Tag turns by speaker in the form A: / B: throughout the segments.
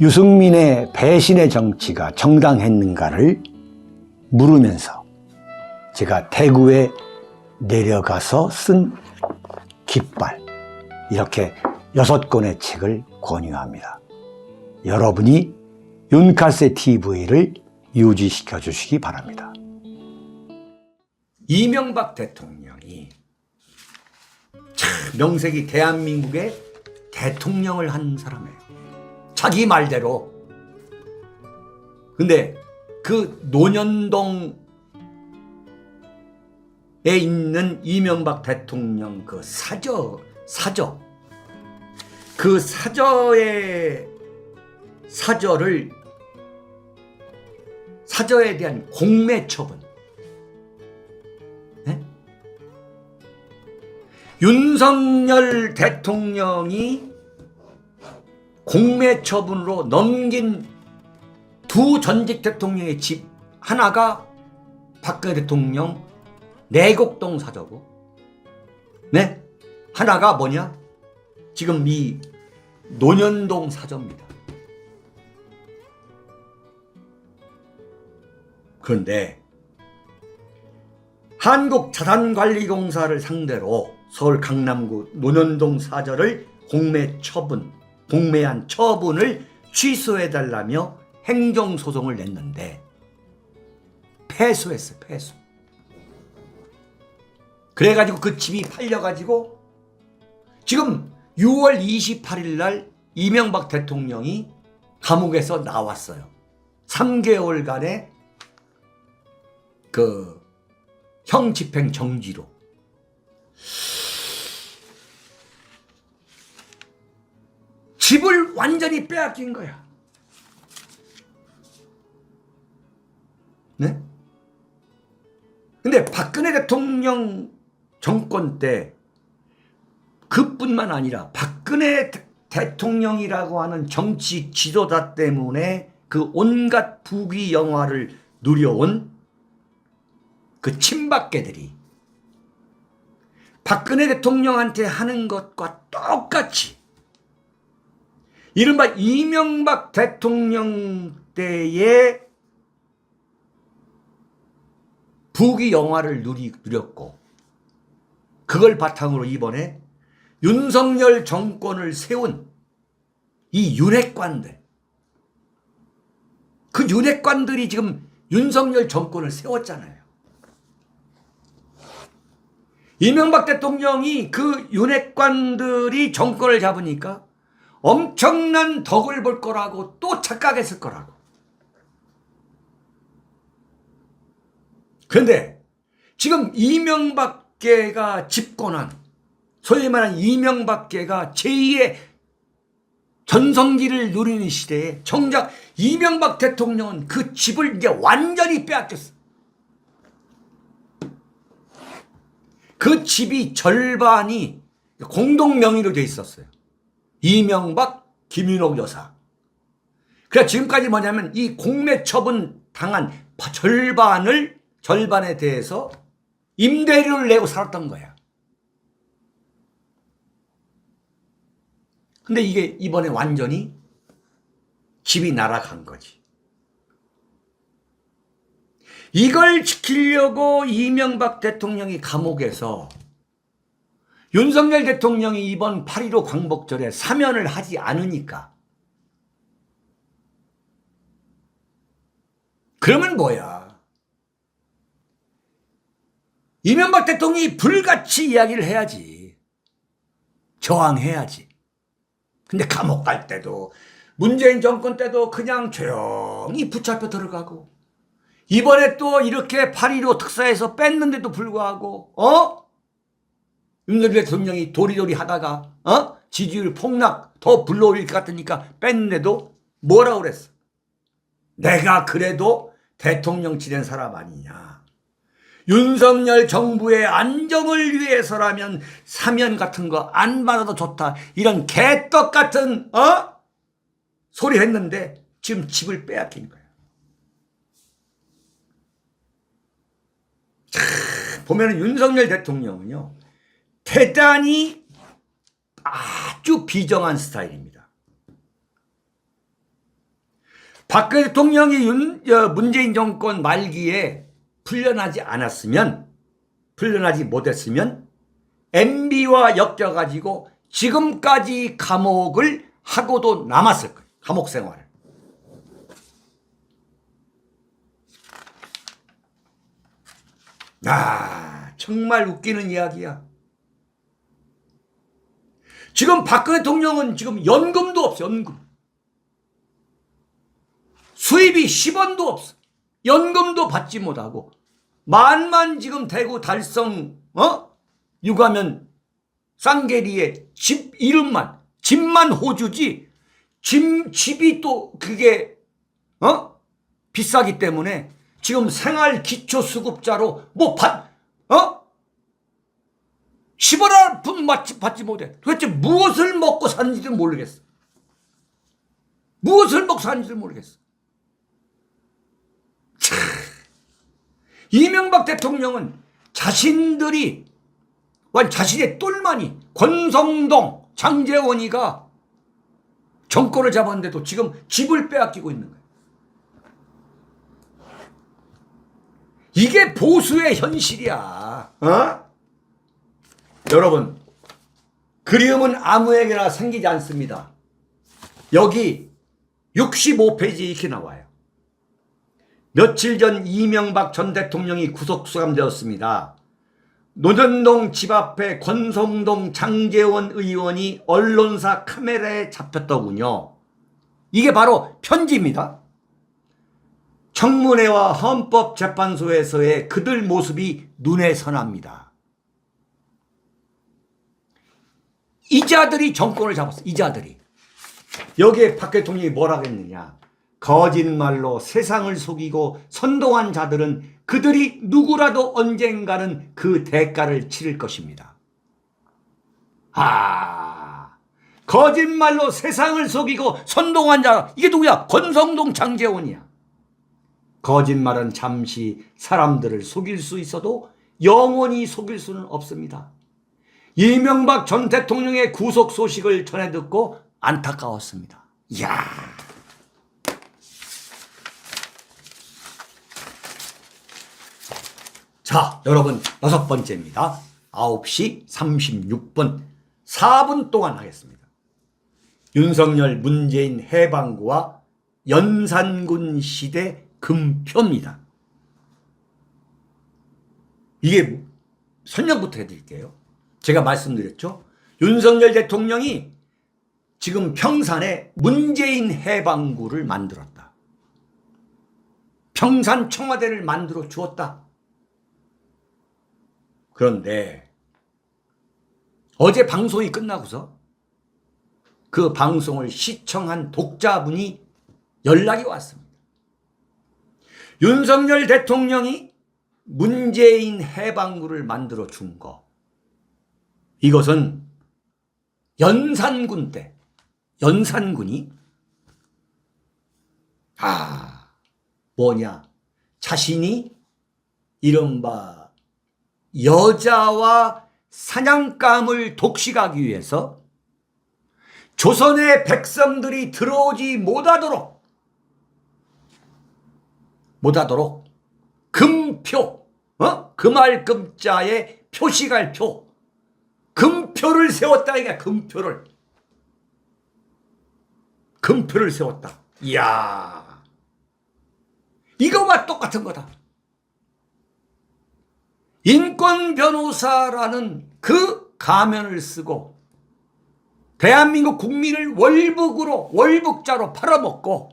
A: 유승민의 배신의 정치가 정당했는가를 물으면서 제가 대구에 내려가서 쓴 깃발 이렇게 여섯 권의 책을 권유합니다. 여러분이 윤카세 TV를 유지시켜 주시기 바랍니다.
B: 이명박 대통령이 참 명색이 대한민국의 대통령을 한 사람이에요. 자기 말대로. 근데 그 논현동에 있는 이명박 대통령 그 사저 사저 그 사저의 사저를 사저에 대한 공매 처분 네? 윤석열 대통령이 공매 처분으로 넘긴 두 전직 대통령의 집 하나가 박근혜 대통령 내곡동 사저고 네? 하나가 뭐냐? 지금 이 논현동 사저입니다. 그런데 한국자산관리공사를 상대로 서울 강남구 논현동 사저를 공매 처분, 공매한 처분을 취소해달라며 행정소송을 냈는데 패소했어요, 패소. 그래가지고 그 집이 팔려가지고 지금 6월 28일 날 이명박 대통령이 감옥에서 나왔어요. 3개월간의 그 형 집행 정지로. 집을 완전히 빼앗긴 거야. 네? 근데 박근혜 대통령 정권 때 그뿐만 아니라 박근혜 대- 대통령이라고 하는 정치 지도자 때문에 그 온갖 부귀 영화를 누려온 그 친박계들이 박근혜 대통령한테 하는 것과 똑같이 이른바 이명박 대통령 때의 부귀 영화를 누리, 누렸고 그걸 바탕으로 이번에 윤석열 정권을 세운 이 윤핵관들 그 윤핵관들이 지금 윤석열 정권을 세웠잖아요. 이명박 대통령이 그 윤핵관들이 정권을 잡으니까 엄청난 덕을 볼 거라고 또 착각했을 거라고. 그런데 지금 이명박계가 집권한 소위 말하는 이명박계가 제2의 전성기를 누리는 시대에 정작 이명박 대통령은 그 집을 이제 완전히 빼앗겼어. 그 집이 절반이 공동 명의로 돼 있었어요. 이명박, 김윤옥 여사. 그래 지금까지 뭐냐면 이 공매 처분 당한 절반을 절반에 대해서 임대료를 내고 살았던 거야. 근데 이게 이번에 완전히 집이 날아간 거지. 이걸 지키려고 이명박 대통령이 감옥에서 윤석열 대통령이 이번 8.15 광복절에 사면을 하지 않으니까 그러면 뭐야? 이명박 대통령이 불같이 이야기를 해야지. 저항해야지. 근데 감옥 갈 때도 문재인 정권 때도 그냥 조용히 붙잡혀 들어가고 이번에 또 이렇게 8.15 특사에서 뺐는데도 불구하고 어? 윤석열 대통령이 도리도리 하다가 어? 지지율 폭락 더 불러올릴 것 같으니까 뺐는데도 뭐라 그랬어? 내가 그래도 대통령 지낸 사람 아니냐. 윤석열 정부의 안정을 위해서라면 사면 같은 거 안 받아도 좋다. 이런 개떡 같은 어? 소리 했는데 지금 집을 빼앗긴 거야. 참, 보면은 윤석열 대통령은요. 대단히 아주 비정한 스타일입니다. 박근혜 대통령이 윤, 어, 문재인 정권 말기에 풀려나지 않았으면, 풀려나지 못했으면, MB와 엮여가지고 지금까지 감옥을 하고도 남았을 거예요. 감옥 생활을. 아, 정말 웃기는 이야기야. 지금 박근혜 대통령은 지금 연금도 없어, 연금. 수입이 10원도 없어. 연금도 받지 못하고 만만 지금 대구 달성 어? 육아면 쌍계리에 집 이름만 집만 호주지 집 집이 또 그게 어? 비싸기 때문에 지금 생활 기초 수급자로 뭐받 어? 10원 한푼 받지, 못해. 도대체 무엇을 먹고 사는지도 모르겠어. 무엇을 먹고 사는지도 모르겠어. 참. 이명박 대통령은 자신들이 완 자신의 똘마니 권성동 장재원이가 정권을 잡았는데도 지금 집을 빼앗기고 있는 거예요. 이게 보수의 현실이야. 어? 여러분, 그리움은 아무에게나 생기지 않습니다. 여기 65페이지 이렇게 나와요. 며칠 전 이명박 전 대통령이 구속 수감되었습니다. 노전동 집 앞에 권성동 장재원 의원이 언론사 카메라에 잡혔더군요. 이게 바로 편지입니다. 청문회와 헌법재판소에서의 그들 모습이 눈에 선합니다. 이자들이 정권을 잡았어. 이자들이. 여기에 박 대통령이 뭐라고 했느냐. 거짓말로 세상을 속이고 선동한 자들은 그들이 누구라도 언젠가는 그 대가를 치를 것입니다. 아, 거짓말로 세상을 속이고 선동한 자, 이게 누구야? 권성동 장재원이야. 거짓말은 잠시 사람들을 속일 수 있어도 영원히 속일 수는 없습니다. 이명박 전 대통령의 구속 소식을 전해 듣고 안타까웠습니다. 이야. 자, 여러분, 여섯 번째입니다. 9시 36분, 4분 동안 하겠습니다. 윤석열 문재인 해방구와 연산군 시대 금표입니다. 이게 설명부터 해드릴게요. 제가 말씀드렸죠. 윤석열 대통령이 지금 평산에 문재인 해방구를 만들었다. 평산 청와대를 만들어 주었다. 그런데 어제 방송이 끝나고서 그 방송을 시청한 독자분이 연락이 왔습니다. 윤석열 대통령이 문재인 해방구를 만들어 준 거. 이것은 연산군 때, 연산군이, 아, 뭐냐, 자신이 이른바 여자와 사냥감을 독식하기 위해서 조선의 백성들이 들어오지 못하도록 못하도록 금표 어? 금알 금자에 표시갈 표 금표를 세웠다. 이게 금표를. 금표를 세웠다. 이야. 이거와 똑같은 거다. 인권 변호사라는 그 가면을 쓰고 대한민국 국민을 월북으로 월북자로 팔아먹고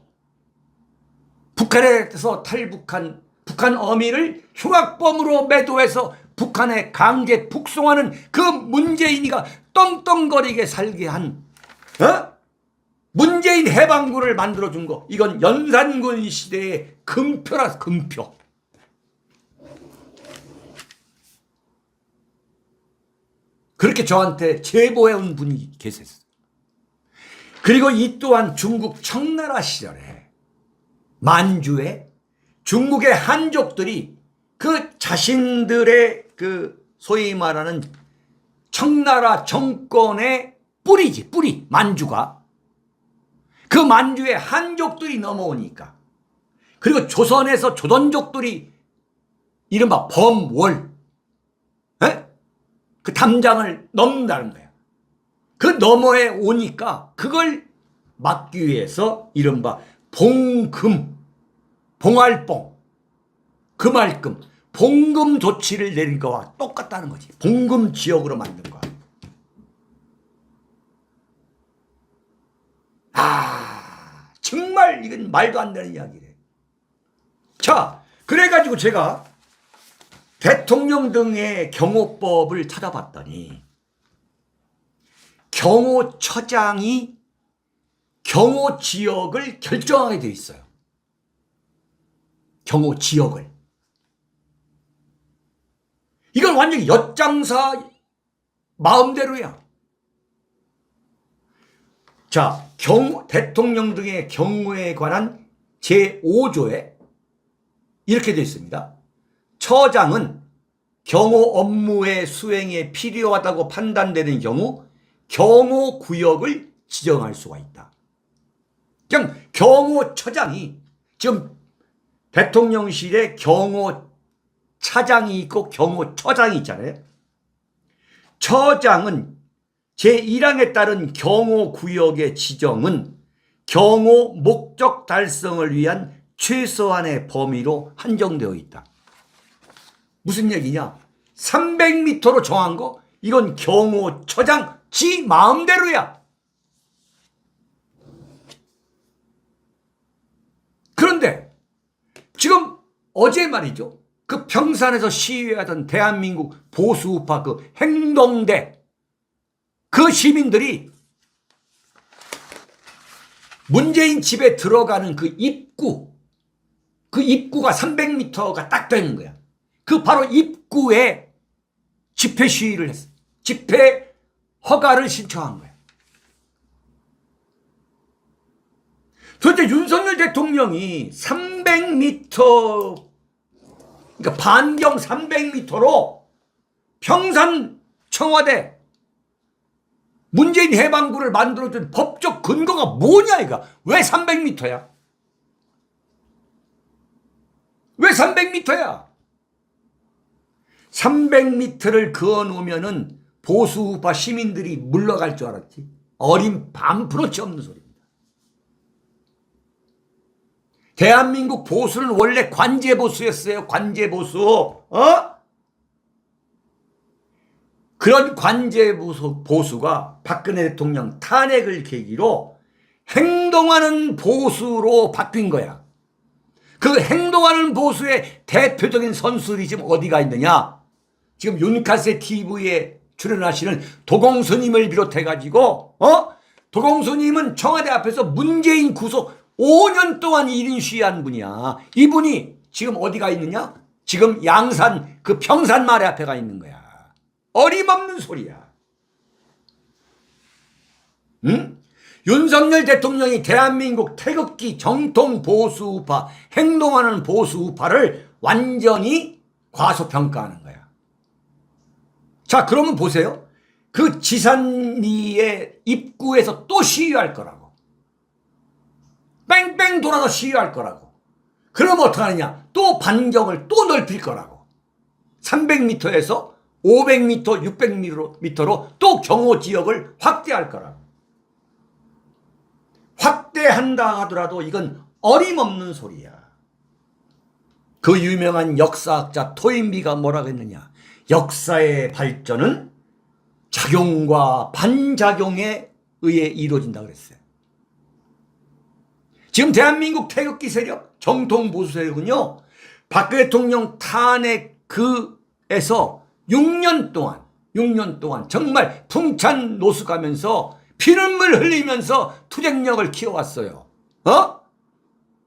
B: 북한에서 탈북한 북한 어민을 흉악범으로 매도해서 북한에 강제 북송하는 그 문재인이가 떵떵거리게 살게 한 어? 문재인 해방군을 만들어준 거. 이건 연산군 시대의 금표라 금표. 그렇게 저한테 제보해온 분이 계셨어요 그리고 이 또한 중국 청나라 시절에 만주에 중국의 한족들이 그 자신들의 그 소위 말하는 청나라 정권의 뿌리지 뿌리 만주가. 그 만주에 한족들이 넘어오니까. 그리고 조선에서 조선족들이 이른바 범월 에? 그 담장을 넘는다는 거야. 그 너머에 오니까 그걸 막기 위해서 이른바 봉금 봉알봉 금알금 봉금 조치를 내린 거와 똑같다는 거지 봉금 지역으로 만든 거야 아 정말 이건 말도 안 되는 이야기래 자 그래가지고 제가 대통령 등의 경호법을 찾아봤더니 경호처장이 경호 지역을 결정하게 돼 있어요. 경호 지역을. 이건 완전히 엿장사 마음대로야. 자, 경, 대통령 등의 경호에 관한 제5조에 이렇게 되어 있습니다. 처장은 경호 업무의 수행에 필요하다고 판단되는 경우 경호 구역을 지정할 수가 있다. 경호처장이 지금 대통령실에 경호 차장이 있고 경호처장이 있잖아요. 처장은 제1항에 따른 경호구역의 지정은 경호 목적 달성을 위한 최소한의 범위로 한정되어 있다. 무슨 얘기냐? 300m로 정한 거 이건 경호처장 지 마음대로야. 그런데 지금 어제 말이죠. 그 평산에서 시위하던 대한민국 보수우파 그 행동대 그 시민들이 문재인 집에 들어가는 그 입구 그 입구가 300m가 딱 되는 거야. 그 바로 입구에 집회 시위를 했어. 집회 허가를 신청한 거야. 도대체 윤석열 대통령이 300m, 그러니까 반경 300m로 평산 청와대 문재인 해방구를 만들어준 법적 근거가 뭐냐, 이가? 왜 300m야? 왜 300m야? 300m를 그어 놓으면은 보수우파 시민들이 물러갈 줄 알았지. 어린 반프로치 없는 소리입니다. 대한민국 보수는 원래 관제 보수였어요. 관제 보수. 어? 그런 관제보수 보수가 박근혜 대통령 탄핵을 계기로 행동하는 보수로 바뀐 거야. 그 행동하는 보수의 대표적인 선수들이 지금 어디가 있느냐? 지금 윤카세 TV에 출연하시는 도공스님을 비롯해가지고, 어? 도공스님은 청와대 앞에서 문재인 구속 5년 동안 1인 시위한 분이야. 이분이 지금 어디가 있느냐? 지금 양산 그 평산 마을 앞에 가 있는 거야. 어림없는 소리야. 응? 윤석열 대통령이 대한민국 태극기 정통 보수 우파, 행동하는 보수 우파를 완전히 과소평가하는 거야. 자, 그러면 보세요. 그 지산리의 입구에서 또 시위할 거라고. 뺑뺑 돌아서 시위할 거라고. 그럼 어떡하느냐? 또 반경을 또 넓힐 거라고. 300m에서 500m, 600m로 또 경호 지역을 확대할 거라고. 확대한다 하더라도 이건 어림없는 소리야. 그 유명한 역사학자 토인비가 뭐라고 했느냐. 역사의 발전은 작용과 반작용에 의해 이루어진다 그랬어요. 지금 대한민국 태극기 세력, 정통 보수 세력은요, 박 대통령 탄핵 그에서 6년 동안, 6년 동안 정말 풍찬 노숙하면서 피눈물 흘리면서 투쟁력을 키워왔어요. 어?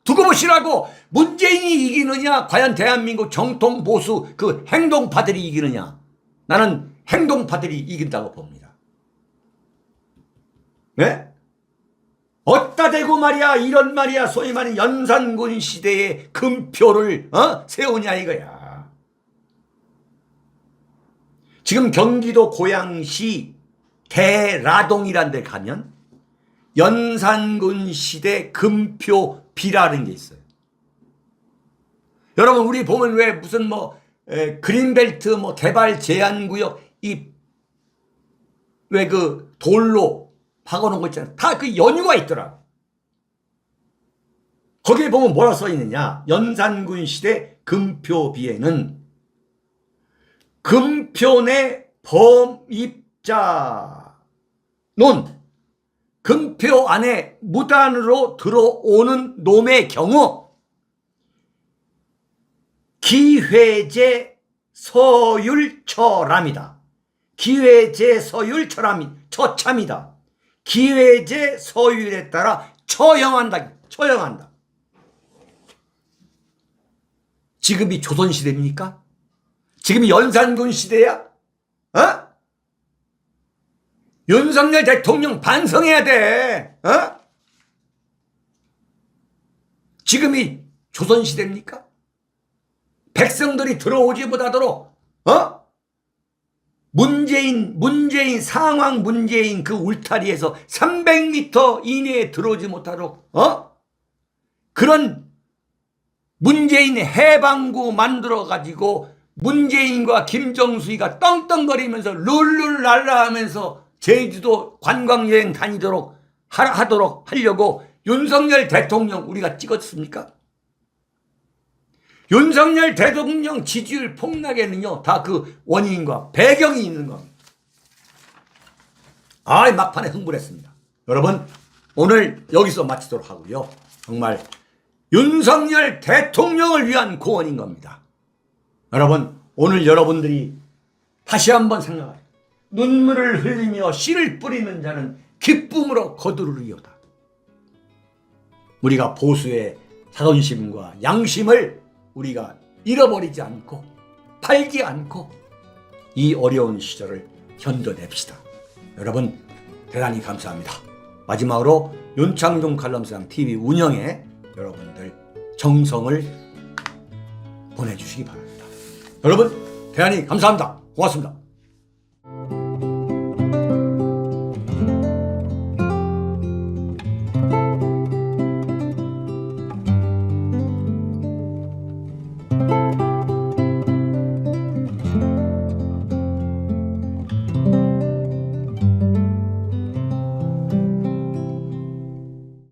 B: 두고 보시라고 문재인이 이기느냐, 과연 대한민국 정통 보수 그 행동파들이 이기느냐. 나는 행동파들이 이긴다고 봅니다. 네? 어따 대고 말이야 이런 말이야 소위 말하는 연산군 시대의 금표를 어? 세우냐 이거야. 지금 경기도 고양시 대라동이란 데 가면 연산군 시대 금표 비라는 게 있어요. 여러분 우리 보면 왜 무슨 뭐 에, 그린벨트 뭐 개발 제한 구역 이 왜 그 돌로 박아놓은 거 있잖아요. 다그 연유가 있더라. 거기에 보면 뭐라 써 있느냐. 연산군 시대 금표비에는 금표 내 범입자는 금표 안에 무단으로 들어오는 놈의 경우 기회제 서율처랍니다. 기회제 서율 처람이 처참이다. 기회제 서율에 따라 처형한다. 처형한다. 지금이 조선 시대입니까? 지금이 연산군 시대야? 어? 윤석열 대통령 반성해야 돼. 어? 지금이 조선 시대입니까? 백성들이 들어오지 못하도록 어? 문재인, 문재인, 상황 문재인 그 울타리에서 300m 이내에 들어오지 못하도록, 어? 그런 문재인 해방구 만들어가지고 문재인과 김정수이가 떵떵거리면서 룰룰랄라 하면서 제주도 관광여행 다니도록 하, 하도록 하려고 윤석열 대통령 우리가 찍었습니까? 윤석열 대통령 지지율 폭락에는요, 다 그 원인과 배경이 있는 겁니다. 아, 막판에 흥분했습니다. 여러분, 오늘 여기서 마치도록 하고요. 정말 윤석열 대통령을 위한 고언인 겁니다. 여러분, 오늘 여러분들이 다시 한번 생각하세요. 눈물을 흘리며 씨를 뿌리는 자는 기쁨으로 거두르리오다. 우리가 보수의 자존심과 양심을 우리가 잃어버리지 않고 팔지 않고 이 어려운 시절을 견뎌냅시다. 여러분 대단히 감사합니다. 마지막으로 윤창동 칼럼상 TV 운영에 여러분들 정성을 보내주시기 바랍니다. 여러분 대단히 감사합니다. 고맙습니다.